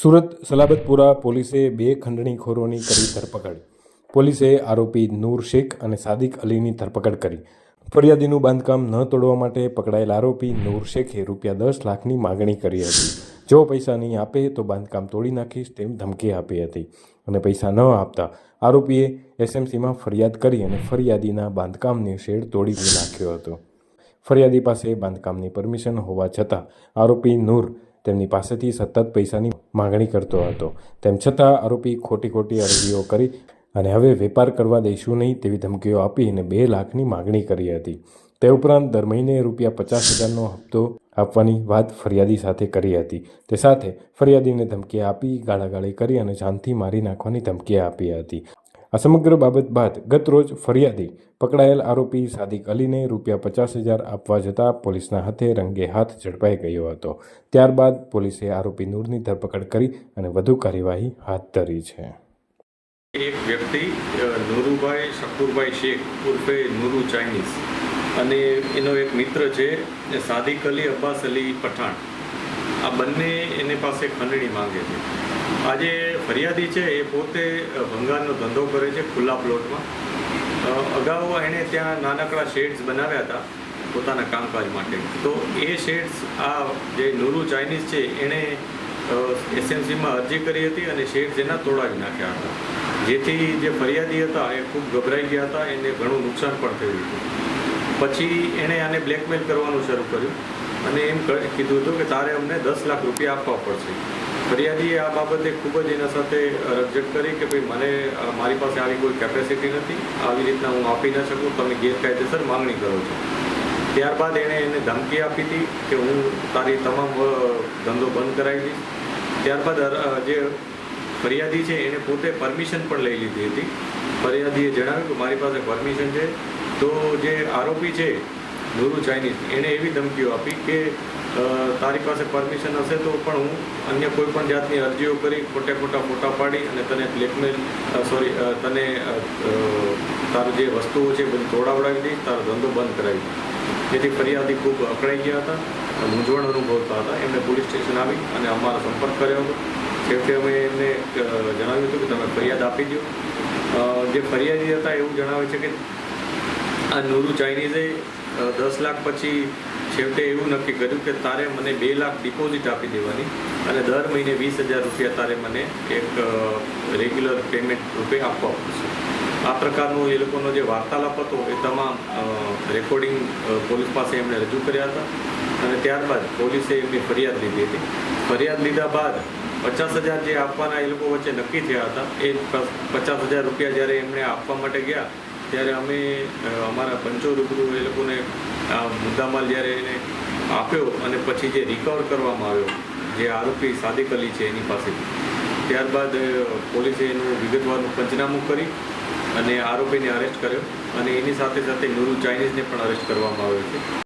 સુરત સલાબતપુરા પોલીસે બે ખંડણીખોરોની કરી ધરપકડ. પોલીસે આરોપી નૂર શેખ અને સાદિક અલીની ધરપકડ કરી. ફરિયાદીનું બાંધકામ ન તોડવા માટે પકડાયેલ આરોપી નૂર શેખે રૂપિયા દસ લાખની માગણી કરી હતી. જો પૈસા નહીં આપે તો બાંધકામ તોડી નાખીશ તેમ ધમકી આપી હતી અને પૈસા ન આપતા આરોપીએ એસએમસીમાં ફરિયાદ કરી અને ફરિયાદીના બાંધકામની શેડ તોડી નાખ્યો હતો. ફરિયાદી પાસે બાંધકામની પરમિશન હોવા છતાં આરોપી નૂર તેમની પાસેથી સતત પૈસાની માગણી કરતો હતો. તેમ છતાં આરોપી ખોટી ખોટી અરજીઓ કરી અને હવે વેપાર કરવા દઈશું નહીં તેવી ધમકીઓ આપી અને બે લાખની માગણી કરી હતી. તે ઉપરાંત દર મહિને રૂપિયા પચાસ હજારનો હપ્તો આપવાની વાત ફરિયાદી સાથે કરી હતી. તે સાથે ફરિયાદીને ધમકી આપી, ગાળાગાળી કરી અને જાનથી મારી નાખવાની ધમકી આપી હતી. આ સમગ્ર બાબત બાદ ગત રોજ ફરિયાદી પકડાયેલ આરોપી સાદિક અલીને રૂપિયા પચાસ હજાર આપવા જતાં પોલીસના હાથે રંગે હાથ ઝડપાઈ ગયો હતો. ત્યારબાદ પોલીસે આરોપી નૂરની ધરપકડ કરી અને વધુ કાર્યવાહી હાથ ધરી છે. એક વ્યક્તિ નુરુભાઈ શકુરભાઈ શેખ ઉર્ફે નુરુ ચાઇનીઝ અને એનો એક મિત્ર છે સાદિક અલી અબ્બાસ અલી પઠાણ. આ બંને એની પાસે ખંડણી માંગે છે. આજે ફરિયાદી છે, એ પોતે ભંગારનો ધંધો કરે છે ખુલ્લા પ્લોટમાં. અગાઉ એણે ત્યાં નાનકડા શેડ્સ બનાવ્યા હતા પોતાના કામકાજ માટે. તો એ શેડ્સ, આ જે નુરુ ચાઇનીઝ છે, એણે એસએમસીમાં અરજી કરી હતી અને શેડ્સ એના તોડાવી નાખ્યા હતા. જેથી જે ફરિયાદી હતા એ ખૂબ ગભરાઈ ગયા હતા, એને ઘણું નુકસાન પણ થયું હતું. પછી એણે આને બ્લેકમેલ કરવાનું શરૂ કર્યું. અને એમ કીધું હતું કે તારે અમને દસ લાખ રૂપિયા આપવા પડશે. ફરિયાદીએ આ બાબતે ખૂબ જ એના સાથે રજૂઆત કરી કે ભાઈ, મને મારી પાસે આવી કોઈ કેપેસિટી નથી. આવી રીતના હું આપી ન શકું. તમે ગેરકાયદેસર માંગણી કરો છો. ત્યારબાદ એણે એને ધમકી આપી હતી કે હું તારી તમામ ધંધો બંધ કરાવી દઈશ. ત્યારબાદ જે ફરિયાદી છે એણે પોતે પરમિશન પણ લઈ લીધી હતી. ફરિયાદીએ જણાવ્યું કે મારી પાસે પરમિશન છે. તો જે આરોપી છે નુરુ ચાઇનીઝ એણે એવી ધમકીઓ આપી કે તારી પાસે પરમિશન હશે તો પણ હું અન્ય કોઈ પણ જાતની અરજીઓ કરી ખોટા ખોટા ફોટા પાડી અને તને બ્લેકમેલ સોરી તને તારું જે વસ્તુઓ છે બધી તોડાવડાવી દઈશ, તારો ધંધો બંધ કરાવી દઈશ. જેથી ફરિયાદી ખૂબ અકળાઈ ગયા હતા, મૂંઝવણ અનુભવતા હતા. એમણે પોલીસ સ્ટેશન આવી અને અમારો સંપર્ક કર્યો હતો. છેવટે અમે એમને જણાવ્યું હતું કે તમે ફરિયાદ આપી દો જે ફરિયાદી હતા એવું જણાવે છે કે, આ નુરુ ચાઇનીઝે દસ લાખ પછી છેવટે એવું નક્કી કર્યું કે તારે મને બે લાખ ડિપોઝિટ આપી દેવાની અને દર મહિને વીસ હજાર રૂપિયા તારે મને એક રેગ્યુલર પેમેન્ટ રૂપે આપવા પડશે. આ પ્રકારનો એ લોકોનો જે વાર્તાલાપ હતો એ તમામ રેકોર્ડિંગ પોલીસ પાસે એમણે રજૂ કર્યા હતા અને ત્યારબાદ પોલીસે એમની ફરિયાદ લીધી હતી. ફરિયાદ લીધા બાદ પચાસ હજાર જે આપવાના એ લોકો વચ્ચે નક્કી થયા હતા. એ પચાસ હજાર રૂપિયા જ્યારે એમણે આપવા માટે ગયા ત્યારે અમે અમારા પંચો રૂબરૂ એ લોકોને આ મુદ્દામાલ જ્યારે એને આપ્યો અને પછી જે રિકવર કરવામાં આવ્યો, જે આરોપી સાદિક અલી છે એની પાસેથી ત્યારબાદ પોલીસે એનું વિગતવારનું પંચનામું કરી અને આરોપીને અરેસ્ટ કર્યો અને એની સાથે સાથે નુરુ ચાઇનીઝને પણ અરેસ્ટ કરવામાં આવ્યો છે.